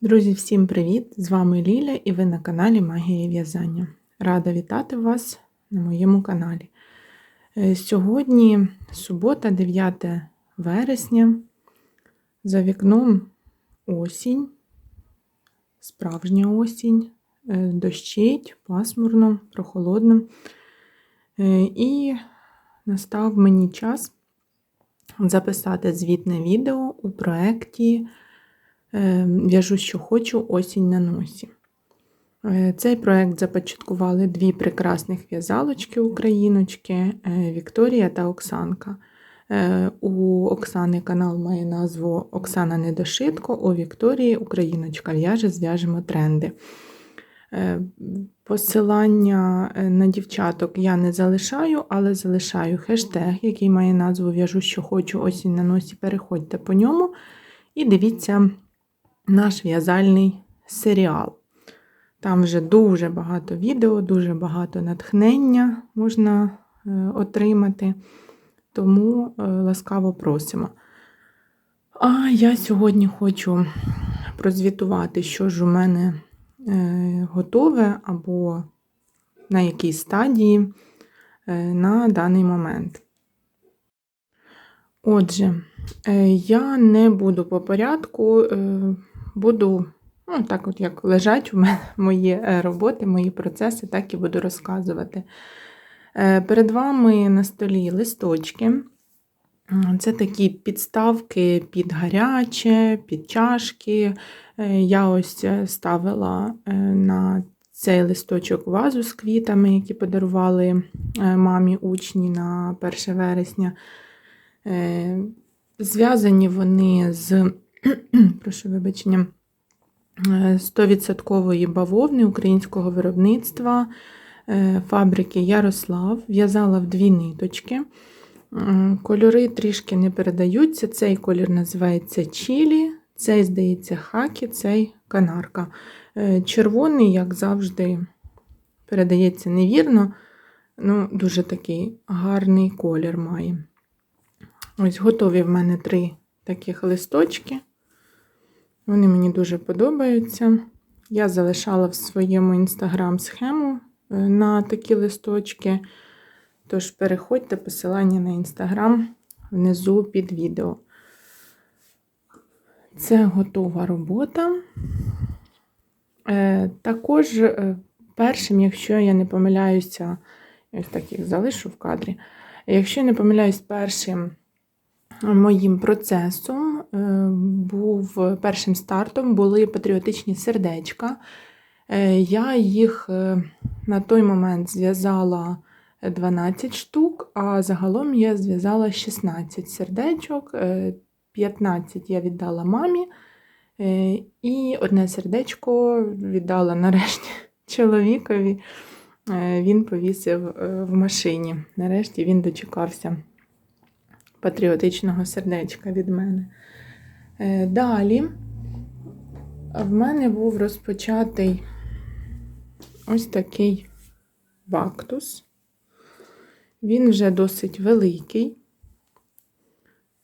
Друзі, всім привіт! З вами Ліля і ви на каналі Магія В'язання. Рада вітати вас на моєму каналі. Е, Сьогодні субота, 9 вересня. За вікном осінь, справжня осінь, е, дощить, пасмурно, прохолодно. Е, І настав мені час записати звітне відео у проєкті В'яжу, що хочу, осінь на носі. Е, Цей проєкт започаткували дві прекрасних в'язалочки україночки е, Вікторія та Оксанка. У Оксани канал має назву Оксана Недошитко, у Вікторії Україночка в'яже, зв'яжемо тренди. Посилання на дівчаток я не залишаю, але залишаю хештег, який має назву В'яжу, що хочу, осінь на носі. Переходьте по ньому і дивіться наш в'язальний серіал. Там вже дуже багато відео, дуже багато натхнення можна е, отримати, тому е, ласкаво просимо. А я сьогодні хочу прозвітувати, що ж у мене е, готове або на якій стадії на даний момент. Отже, я не буду по порядку буду, ну, так от як лежать у мене мої е, роботи, мої процеси, так і буду розказувати. Е, перед вами на столі листочки. Це такі підставки під гаряче, під чашки. Е, я ось ставила на цей листочок вазу з квітами, які подарували мамі учні на 1 вересня. Зв'язані вони з прошу вибачення, 100% е, бавовни українського виробництва е, фабрики Ярослав. В'язала в дві ниточки. Кольори трішки не передаються. Цей колір називається Чілі, цей, здається, хакі, цей канарка. Е, червоний, як завжди, передається невірно, ну, дуже такий гарний колір має. Ось готові в мене три таких листочки. Вони мені дуже подобаються. Я залишала в своєму інстаграм схему е, на такі листочки. Тож переходьте посилання на інстаграм внизу під відео. Це готова робота. Е, також е, першим, якщо я не помиляюся, ось так їх залишу в кадрі. Якщо я не помиляюсь, першим моїм процесом був першим стартом були патріотичні сердечка. Е, я їх е, на той момент зв'язала 12 штук, а загалом я зв'язала 16 сердечок, 15 я віддала мамі, і одне сердечко віддала нарешті чоловікові. Він повісив в машині. Нарешті він дочекався патріотичного сердечка від мене. Е, далі. В мене був розпочатий ось такий бактус. Він вже досить великий,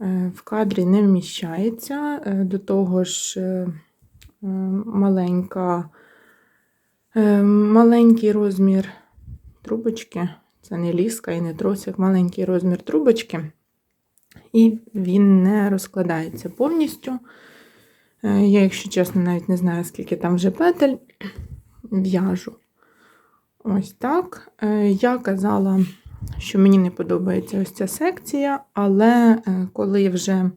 е, в кадрі не вміщається, е, до того ж маленька, маленький розмір трубочки, це не ліска і не тросик, маленький розмір трубочки і він не розкладається повністю. Е, я, якщо чесно, навіть не знаю, скільки там вже петель, в'яжу. Ось так. Е, я казала, що мені не подобається ось ця секція, але е, коли вже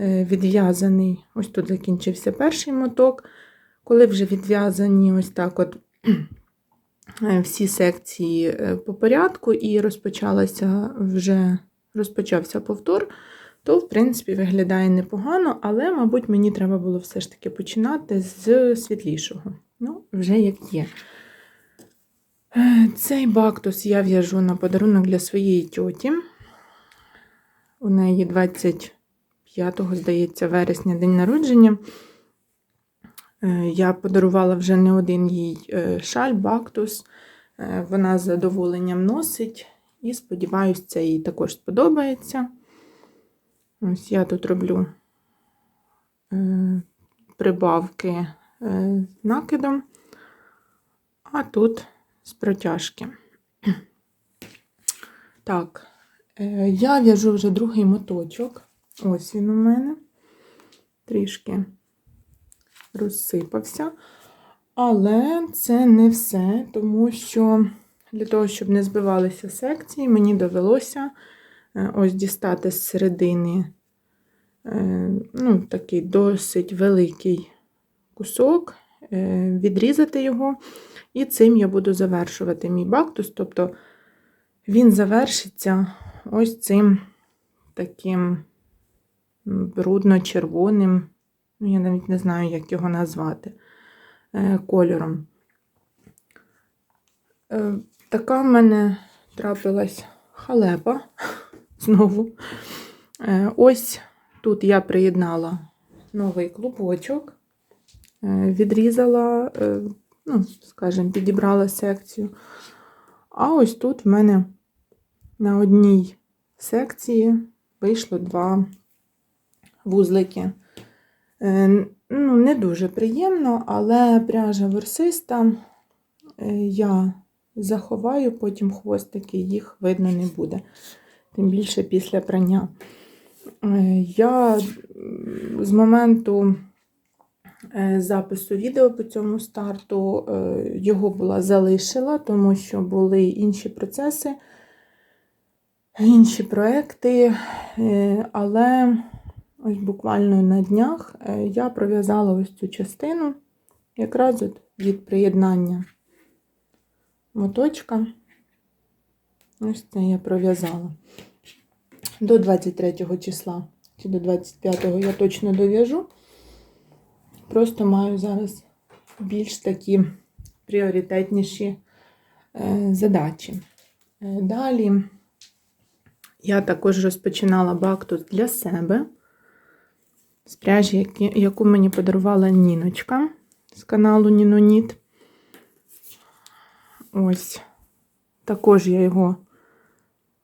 відв'язаний, ось тут закінчився перший моток, коли вже відв'язані ось так от всі секції по порядку, і розпочалася вже розпочався повтор, то, в принципі, виглядає непогано, але, мабуть, мені треба було все ж таки починати з світлішого. Ну, вже як є. Е, цей бактус я в'яжу на подарунок для своєї тьоті. У неї 25, здається, вересня день народження. Е, я подарувала вже не один їй е, шаль, бактус. Вона з задоволенням носить. І сподіваюся, це їй також сподобається. Ось я тут роблю е, прибавки е, накидом, а тут з протяжки. Так, е, я в'яжу вже другий моточок. Ось він у мене трішки розсипався. Але це не все, тому що для того, щоб не збивалися секції, мені довелося е, ось дістати з середини е, ну, такий досить великий кусок, е, відрізати його, і цим я буду завершувати мій бактус. Тобто він завершиться ось цим таким брудно-червоним, ну, я навіть не знаю, як його назвати, кольором. Така в мене трапилась халепа знову. Е, Ось тут я приєднала новий клубочок, е, відрізала, е, ну, скажімо, підібрала секцію. А ось тут в мене на одній секції вийшло два вузлики. Ну, не дуже приємно, але пряжа ворсиста е, я заховаю, потім хвостики, їх видно не буде. Тим більше після прання. Е, Я з моменту е, запису відео по цьому старту е, його була залишила, тому що були інші процеси, інші проекти, але ось буквально на днях я пров'язала ось цю частину якраз от від приєднання моточка. Ось це я пров'язала. До 23 числа чи до 25 я точно дов'яжу. Просто маю зараз більш такі пріоритетніші е, задачі. Е, далі я також розпочинала бактус для себе з пряжі, яку мені подарувала Ніночка з каналу Ніноніт. Ось, також я його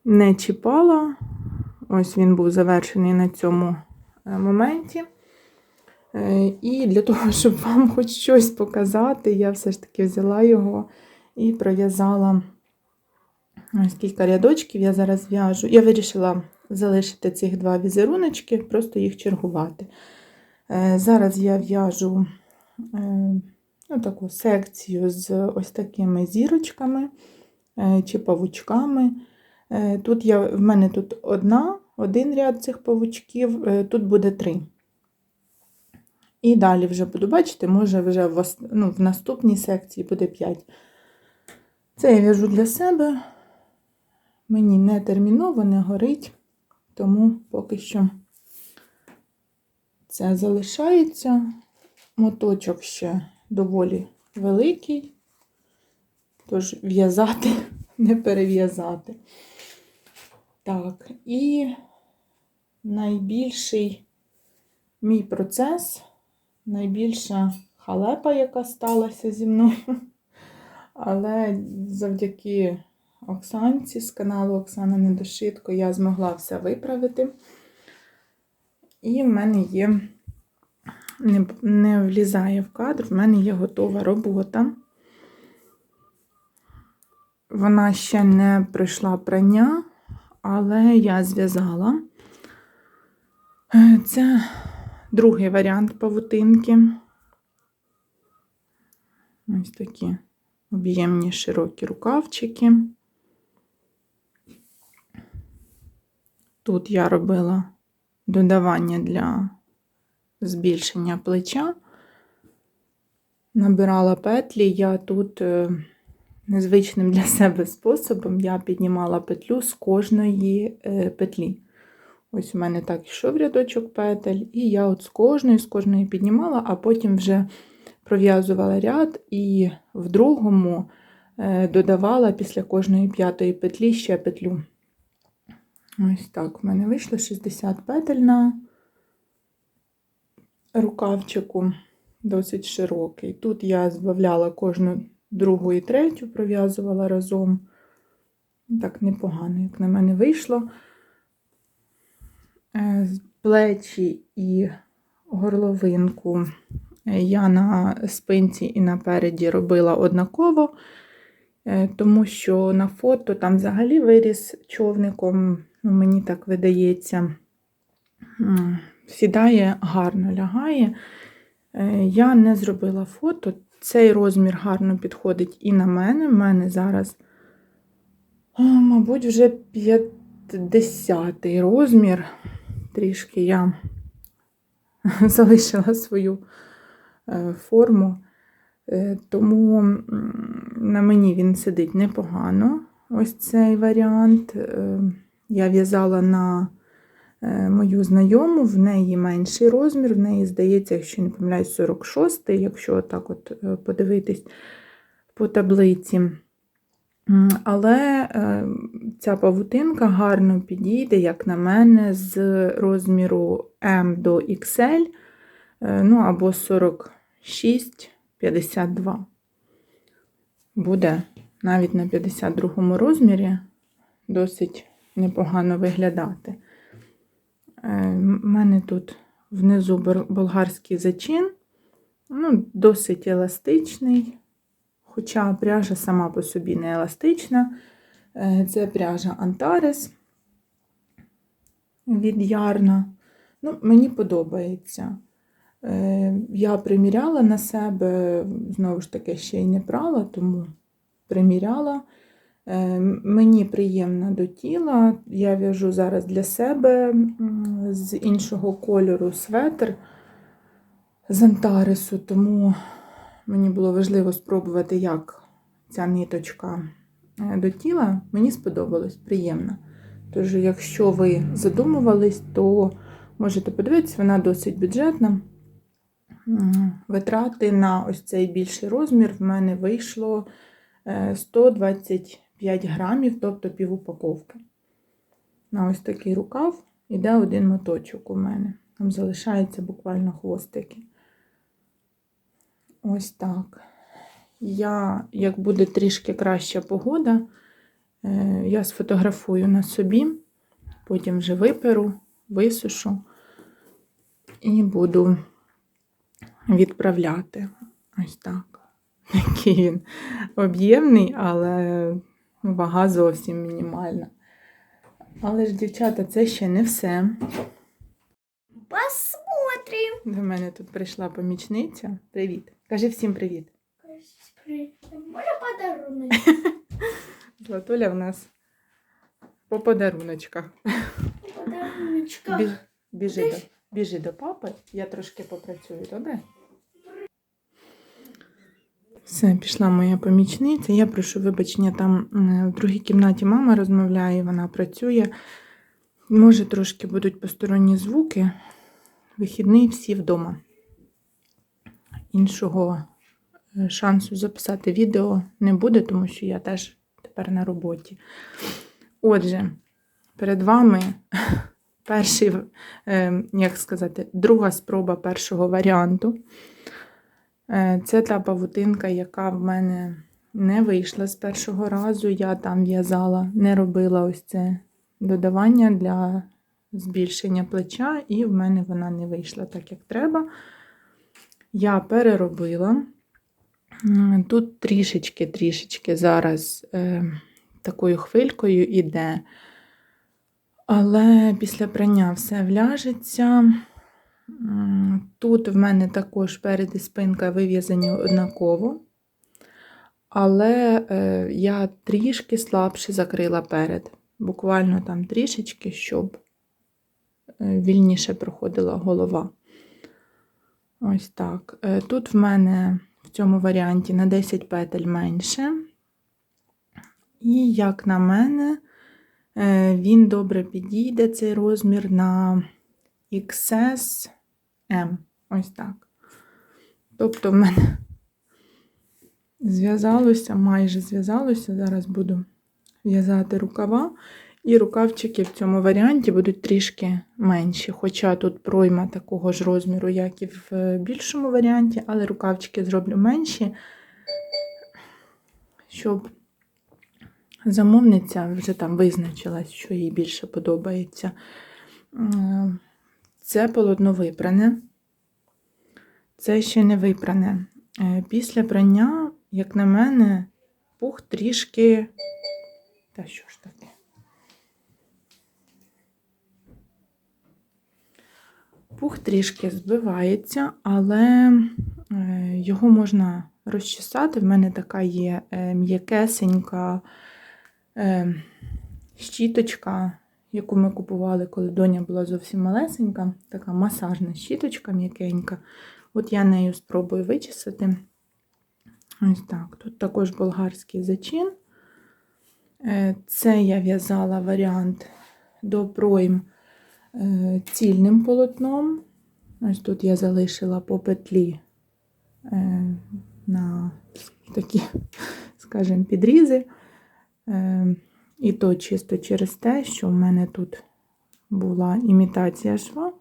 не чіпала. Ось він був завершений на цьому е, моменті. Е, І для того, щоб вам хоч щось показати, я все ж таки взяла його і пров'язала ось кілька рядочків. Я зараз в'яжу. Я вирішила залишити цих два візеруночки, просто їх чергувати. Е, зараз я в'яжу таку секцію з ось такими зірочками чи павучками. Тут я, в мене тут одна, один ряд цих павучків, тут буде три. І далі вже буду бачити, може вже в, ну, в наступній секції буде 5. Це я в'яжу для себе. Мені не терміново, не горить, тому поки що це залишається. Моточок ще доволі великий, тож в'язати, не перев'язати. Так, і найбільший мій процес, найбільша халепа, яка сталася зі мною, але завдяки Оксанці з каналу Оксана Недошитко я змогла все виправити. І в мене є, не, не влізає в кадр, в мене є готова робота. Вона ще не пройшла прання, але я зв'язала. Е, Це другий варіант павутинки. Ось такі об'ємні широкі рукавчики. Тут я робила додавання для збільшення плеча, набирала петлі, я тут е, незвичним для себе способом я піднімала петлю з кожної е, петлі. Ось у мене так йшов рядочок петель, і я от з кожної, з кожної піднімала, а потім вже пров'язувала ряд і в другому е, додавала після кожної п'ятої петлі ще петлю. Ось так в мене вийшло 60 петель на рукавчику, досить широкий. Тут я збавляла кожну другу і третю, пров'язувала разом. Так непогано, як на мене вийшло. Е, плечі і горловинку Я на спинці і напереді робила однаково, е, тому що на фото там взагалі виріс човником, ну, мені так видається, сідає гарно лягає. Е, Я не зробила фото. Цей розмір гарно підходить і на мене. У мене зараз, мабуть, вже 50 розмір. Трішки я залишила свою е, форму, Е, тому на мені він сидить непогано. Ось цей варіант. Я в'язала на мою знайому, в неї менший розмір, в неї, здається, якщо не помиляюсь, 46 якщо так от е, подивитись по таблиці. Але е, ця павутинка гарно підійде, як на мене, з розміру М до XL, е, ну або 46-52. Буде навіть на 52 розмірі досить непогано виглядати. У мене тут внизу болгарський зачин, ну, досить еластичний, хоча пряжа сама по собі не еластична. Е, Це пряжа Antares від Ярна. Ну, мені подобається. Е, Я приміряла на себе, знову ж таки, ще й не прала, тому приміряла. Е, мені приємна до тіла, я в'яжу зараз для себе з іншого кольору светр з антарису, тому мені було важливо спробувати, як ця ниточка е, до тіла. Мені сподобалось, приємно. Тож, якщо ви задумувались, то можете подивитися, вона досить бюджетна. Витрати на ось цей більший розмір в мене вийшло е, 120 5 грамів, тобто півупаковки. На ось такий рукав іде один моточок у мене. Там залишаються буквально хвостики. Ось так. Я, як буде трішки краща погода, е, я сфотографую на собі, потім вже виперу, висушу і буду відправляти. Ось так. Який він об'ємний, але вага зовсім мінімальна. Але ж, дівчата, це ще не все. Посмотрим. До мене тут прийшла помічниця. Привіт. Кажи всім привіт. Можно подарунок? Златуля в нас по подаруночках. Подаруночка. Біж, біжи, до, біжи до папи, я трошки попрацюю, добре? Все, пішла моя помічниця. Я прошу вибачення, там в другій кімнаті мама розмовляє, вона працює. Може, трошки будуть посторонні звуки. Вихідний всі вдома. Іншого е, шансу записати відео не буде, тому що я теж тепер на роботі. Отже, перед вами перший, е, як сказати, друга спроба першого варіанту. Е, Це та павутинка, яка в мене не вийшла з першого разу. Я там в'язала, не робила ось це додавання для збільшення плеча, і в мене вона не вийшла так, як треба. Я переробила. Тут трішечки-трішечки зараз е, такою хвилькою іде. Але після прання все вляжеться. Тут в мене також перед і спинка вив'язані однаково. Але е, я трішки слабше закрила перед. Буквально там трішечки, щоб е, вільніше проходила голова. Ось так. Е, Тут в мене в цьому варіанті на 10 петель менше. І, як на мене, він добре підійде цей розмір на XS M. Ось так. Тобто, в мене зв'язалося, майже зв'язалося. Зараз буду в'язати рукава. І рукавчики в цьому варіанті будуть трішки менші. Хоча тут пройма такого ж розміру, як і в е, більшому варіанті, але рукавчики зроблю менші, щоб замовниця вже там визначилась, що їй більше подобається. Це полотно випране. це ще не випране. Е, Після прання, як на мене, пух трішки. Та що ж таке? Пух трішки збивається, але е, його можна розчесати. В мене така є е, м'якесенька щіточка, яку ми купували, коли доня була зовсім малесенька. Така масажна щіточка м'якенька. От я нею спробую вичесати. Ось так. Тут також болгарський зачин. Е, Це я в'язала варіант до пройм е, цільним полотном. Ось тут я залишила по петлі е, на такі, скажімо, підрізи. І то чисто через те, що в мене тут була імітація шва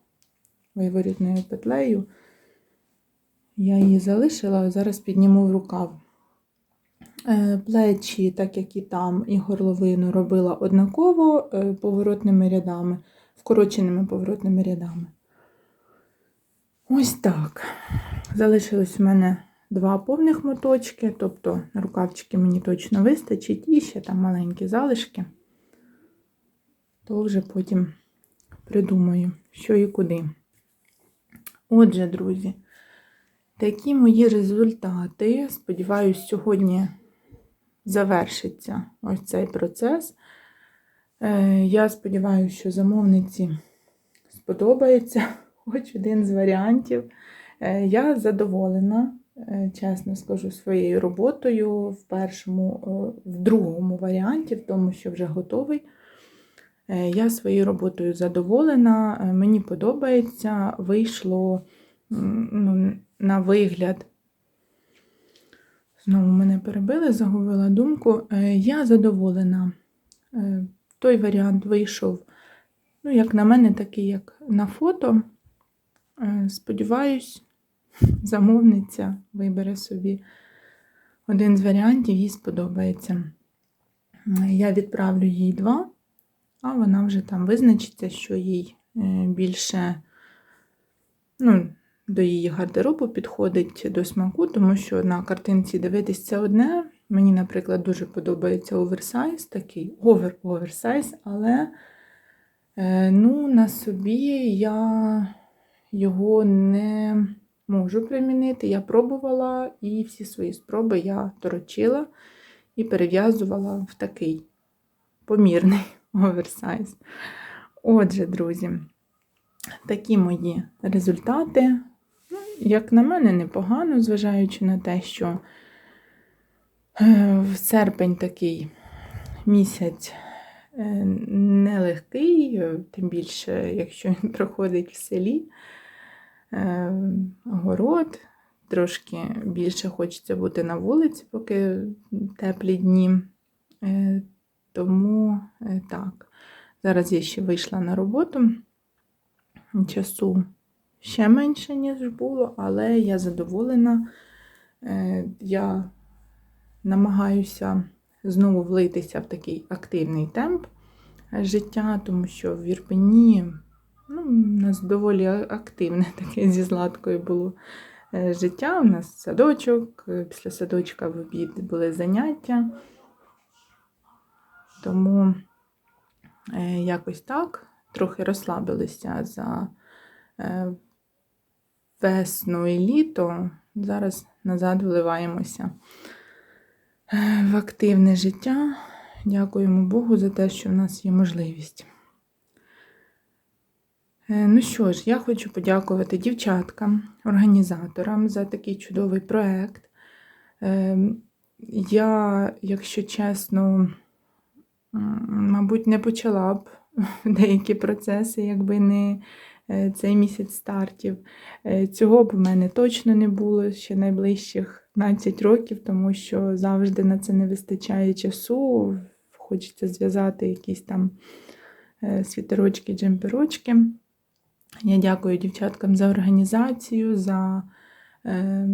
виворітною петлею. Я її залишила, зараз підніму в рукав. Е, Плечі, так як і там, і горловину робила однаково е, поворотними рядами, вкороченими поворотними рядами. Ось так. Залишилось у мене два повних моточки, тобто рукавчики мені точно вистачить, і ще там маленькі залишки. То вже потім придумаю, що і куди. Отже, друзі, такі мої результати. Сподіваюсь, сьогодні завершиться ось цей процес. Е, Я сподіваюся, що замовниці сподобається хоч один з варіантів. Е, Я задоволена, чесно скажу, своєю роботою в першому, е, в другому варіанті, в тому, що вже готовий. Е, Я своєю роботою задоволена, е, мені подобається, вийшло ну, на вигляд. Знову мене перебили, загубила думку. Е, Я задоволена. Е, Той варіант вийшов, ну, як на мене, такий, як на фото. Е, Сподіваюсь, замовниця вибере собі один з варіантів, їй сподобається. Я відправлю їй два, а вона вже там визначиться, що їй е, більше ну, до її гардеробу підходить до смаку, тому що на картинці дивитись це одне. Мені, наприклад, дуже подобається оверсайз, такий овер оверсайз, але е, ну, на собі я його не можу примінити. Я пробувала і всі свої спроби я торочила і перев'язувала в такий помірний оверсайз. Отже, друзі, такі мої результати. Ну, Як на мене, непогано, зважаючи на те, що е, в серпень такий місяць е, нелегкий, тим більше, якщо він проходить в селі, город, трошки більше хочеться бути на вулиці, поки теплі дні. Е, Тому е, так, зараз я ще вийшла на роботу. Часу ще менше, ніж було, але я задоволена. Е, Я намагаюся знову влитися в такий активний темп життя, тому що в Вірпені ну, у нас доволі активне таке зі Златкою було е, життя. У нас садочок, е, після садочка в обід були заняття. Тому е, якось так, трохи розслабилися за весну і літо. Зараз назад вливаємося в активне життя. Дякуємо Богу за те, що в нас є можливість. Е, Ну що ж, я хочу подякувати дівчаткам, організаторам за такий чудовий проект. Е, Я, якщо чесно, мабуть, не почала б деякі процеси, якби не е, цей місяць стартів. Цього б в мене точно не було ще найближчих 15 років, тому що завжди на це не вистачає часу. Хочеться зв'язати якісь там світерочки, джемперочки. Я дякую дівчаткам за організацію, за е,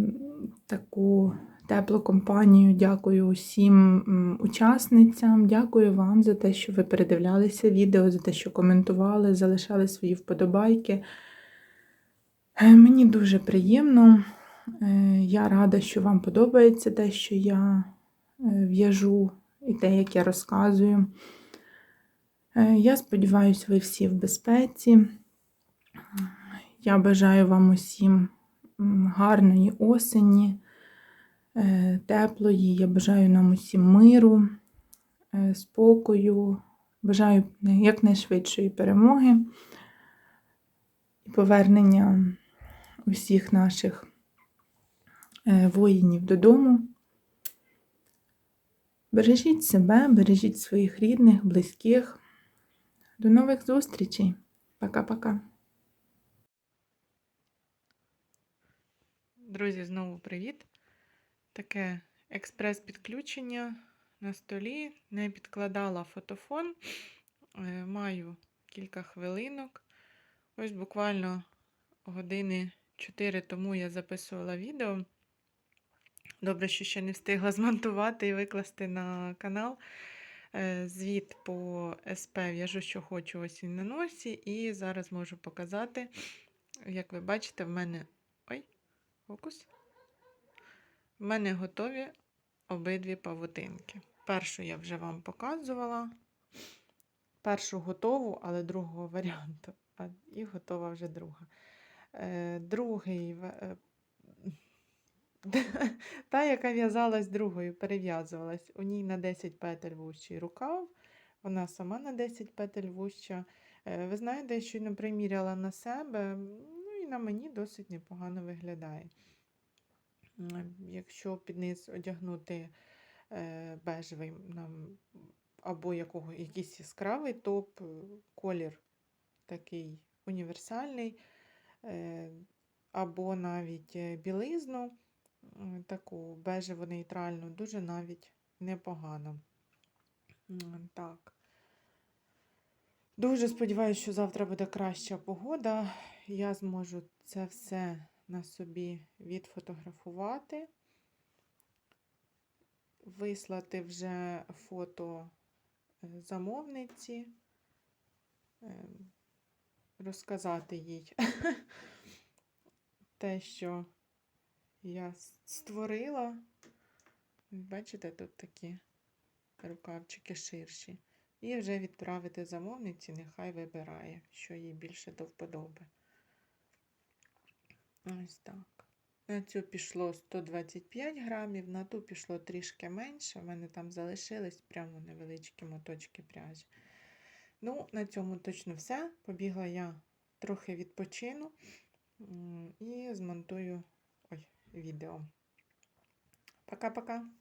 таку теплу компанію. Дякую усім учасницям. Дякую вам за те, що ви передивлялися відео, за те, що коментували, залишали свої вподобайки. Е, Мені дуже приємно. Е, Я рада, що вам подобається те, що я е, в'яжу і те, як я розказую. Е, Я сподіваюся, ви всі в безпеці. Я бажаю вам усім гарної осені, е, теплої. Я бажаю нам усім миру, е, спокою. Бажаю якнайшвидшої перемоги і повернення усіх наших е, воїнів додому. Бережіть себе, бережіть своїх рідних, близьких. До нових зустрічей. Пока-пока. Друзі, знову привіт. Таке експрес-підключення на столі. Не підкладала фотофон. Е, Маю кілька хвилинок. Ось буквально години 4 тому я записувала відео. Добре, що ще не встигла змонтувати і викласти на канал. Е, Звіт по СП в'яжу, що хочу ось він на носі. І зараз можу показати, як ви бачите, в мене. Фокус. В мене готові обидві павутинки. Першу я вже вам показувала. Першу готову, але другого варіанту. І готова вже друга. Е, Другий. е, Та, яка в'язалась другою, перев'язувалась. У ній на 10 петель вущий рукав, вона сама на 10 петель вуща. Е, Ви знаєте, я щойно приміряла на себе, на мені досить непогано виглядає. Якщо під низ одягнути е, бежевий або якого, якийсь яскравий топ, е, колір такий універсальний, е, або навіть білизну, таку бежево нейтральну, дуже навіть непогано. Так. Дуже сподіваюся, що завтра буде краща погода. Я зможу це все на собі відфотографувати, вислати вже фото е, замовниці, е, розказати їй те, що я створила. Бачите, тут такі рукавчики ширші. І вже відправити замовниці, нехай вибирає, що їй більше до вподоби. Ось так. На цю пішло 125 грамів, на ту пішло трішки менше. У мене там залишились прямо невеличкі моточки пряжі. Ну, на цьому точно все. Побігла я трохи відпочину і змонтую ой, відео. Пока-пока.